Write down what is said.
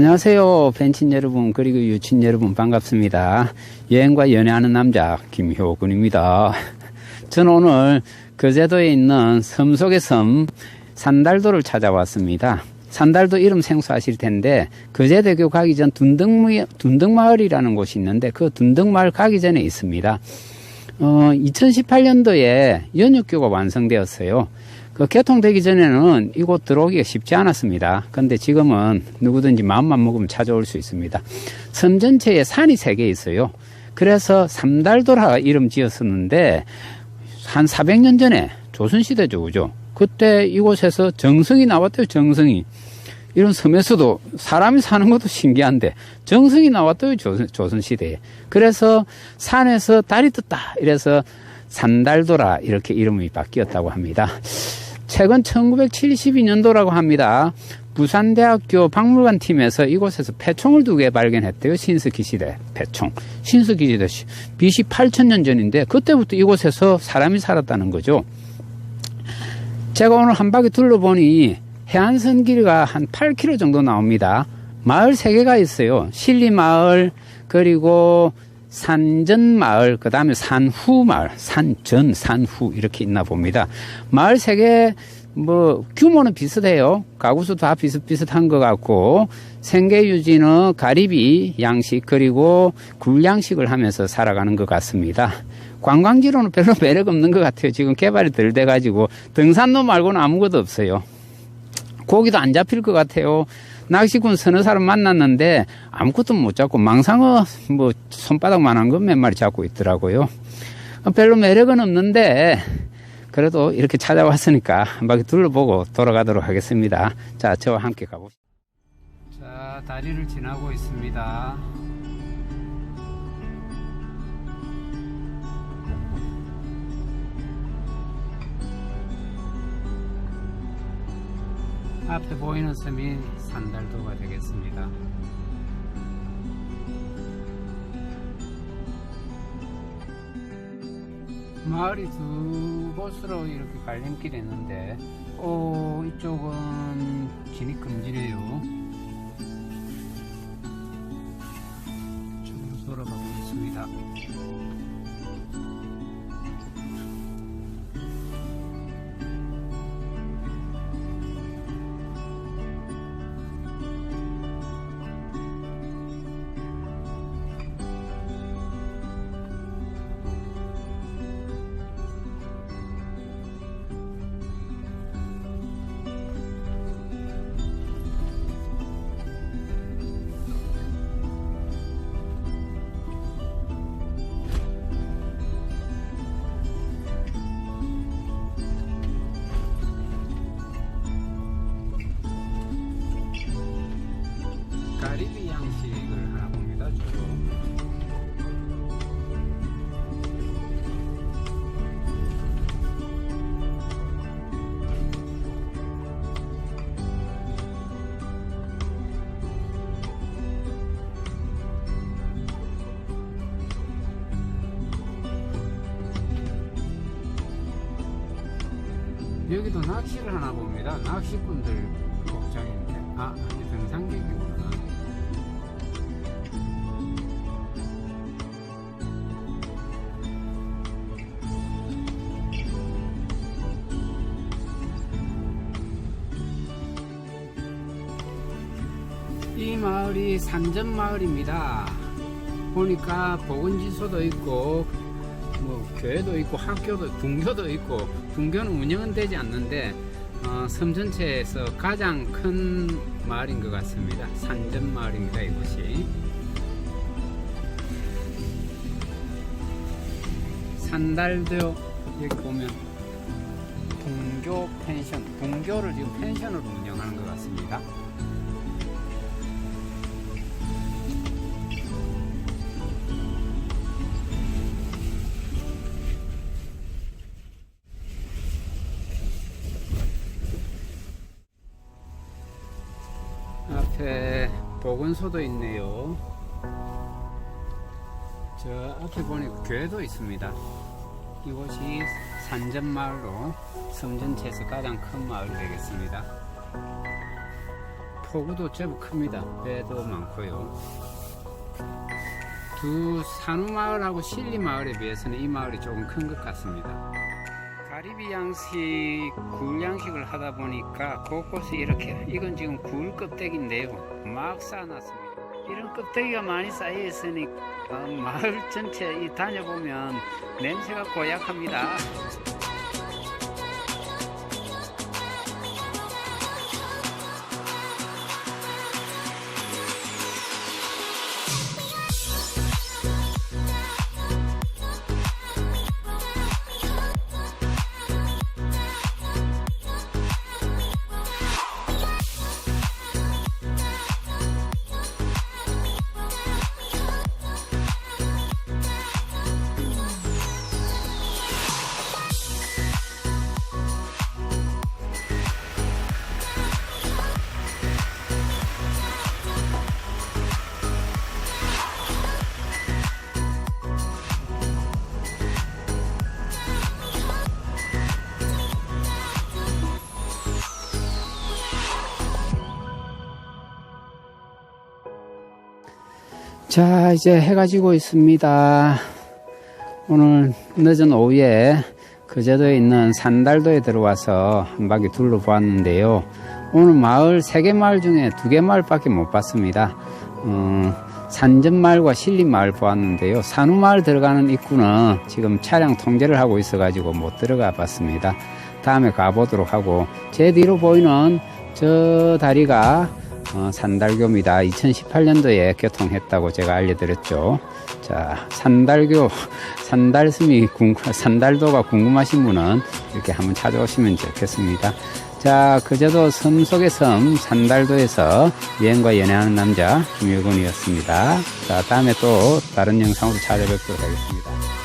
안녕하세요. 팬친 여러분, 그리고 유친 여러분, 반갑습니다. 여행과 연애하는 남자, 김효군입니다. 저는 오늘 거제도에 있는 섬 속의 섬, 산달도를 찾아왔습니다. 산달도 이름 생소하실 텐데, 거제대교 가기 전 둔덕마, 둔덕마을이라는 곳이 있는데, 그 둔덕마을 가기 전에 있습니다. 어, 2018년도에 연육교가 완성되었어요. 그 개통되기 전에는 이곳 들어오기가 쉽지 않았습니다. 근데 지금은 누구든지 마음만 먹으면 찾아올 수 있습니다. 섬 전체에 산이 세 개 있어요. 그래서 삼달도라 이름 지었었는데 한 400년 전에 조선시대죠, 그죠? 그때 이곳에서 정성이 나왔대요, 정성이. 이런 섬에서도 사람이 사는 것도 신기한데 정성이 나왔대요, 조선, 조선시대에. 그래서 산에서 달이 떴다. 이래서 산달도라 이렇게 이름이 바뀌었다고 합니다. 최근 1972년도라고 합니다. 부산대학교 박물관 팀에서 이곳에서 폐총을 두 개 발견했대요. 신석기 시대 폐총. 신석기 시대 BC 8000년 전인데 그때부터 이곳에서 사람이 살았다는 거죠. 제가 오늘 한 바퀴 둘러보니 해안선 길이가 한 8km 정도 나옵니다. 마을 3개가 있어요. 실리마을, 그리고 산전마을, 그 다음에 산후마을, 산전, 산후, 이렇게 있나 봅니다. 마을 세 개, 뭐, 규모는 비슷해요. 가구수 다 비슷비슷한 것 같고, 생계 유지는 가리비 양식, 그리고 굴양식을 하면서 살아가는 것 같습니다. 관광지로는 별로 매력 없는 것 같아요. 지금 개발이 덜 돼가지고, 등산로 말고는 아무것도 없어요. 고기도 안 잡힐 것 같아요. 낚시꾼 서너 사람 만났는데 아무것도 못 잡고 망상어 뭐 손바닥만한 거몇 마리 잡고 있더라고요. 별로 매력은 없는데 그래도 이렇게 찾아왔으니까 한 바퀴 둘러보고 돌아가도록 하겠습니다. 자, 저와 함께 가보시죠. 자, 다리를 지나고 있습니다. 앞에 보이는 섬이 산달도가 되겠습니다. 마을이 두 곳으로 이렇게 갈림길이 있는데, 어, 이쪽은 진입 금지래요. 이쪽으로 돌아가 보겠습니다. 양식을 하나 봅니다. 주로. 여기도 낚시를 하나 봅니다. 낚시꾼들 마을이 산전 마을입니다. 보니까 보건지소도 있고 뭐 교회도 있고 학교도 분교도 있고 분교는 운영은 되지 않는데 어, 섬 전체에서 가장 큰 마을인 것 같습니다. 산전 마을입니다. 이곳이 산달도 여기 보면 동교 펜션, 동교를 지금 펜션으로 보건소도 있네요. 저 앞에 보니까 교회도 있습니다. 이곳이 산전마을로 섬 전체에서 가장 큰 마을이 되겠습니다. 포구도 제법 큽니다. 배도 많고요. 두 산후마을하고 실리마을에 비해서는 이 마을이 조금 큰 것 같습니다. 가리비 양식, 굴 양식을 하다 보니까 곳곳에 이렇게 이건 지금 굴 껍데기인데요. 막 쌓아놨습니다. 이런 껍데기가 많이 쌓여 있으니 어, 마을 전체 이 다녀보면 냄새가 고약합니다. 자, 이제 해가 지고 있습니다. 오늘 늦은 오후에 그제도에 있는 산달도에 들어와서 한 바퀴 둘러보았는데요. 오늘 마을, 세 개 마을 중에 두 개 마을밖에 못 봤습니다. 어, 산전마을과 신림마을 보았는데요. 산후마을 들어가는 입구는 지금 차량 통제를 하고 있어가지고 못 들어가 봤습니다. 다음에 가보도록 하고, 제 뒤로 보이는 저 다리가 어, 산달교입니다. 2018년도에 개통했다고 제가 알려드렸죠. 자, 산달교, 산달섬이 궁, 산달도가 궁금하신 분은 이렇게 한번 찾아오시면 좋겠습니다. 자, 그제도 섬 속의 섬, 산달도에서 여행과 연애하는 남자 김효근이었습니다. 자, 다음에 또 다른 영상으로 찾아뵙도록 하겠습니다.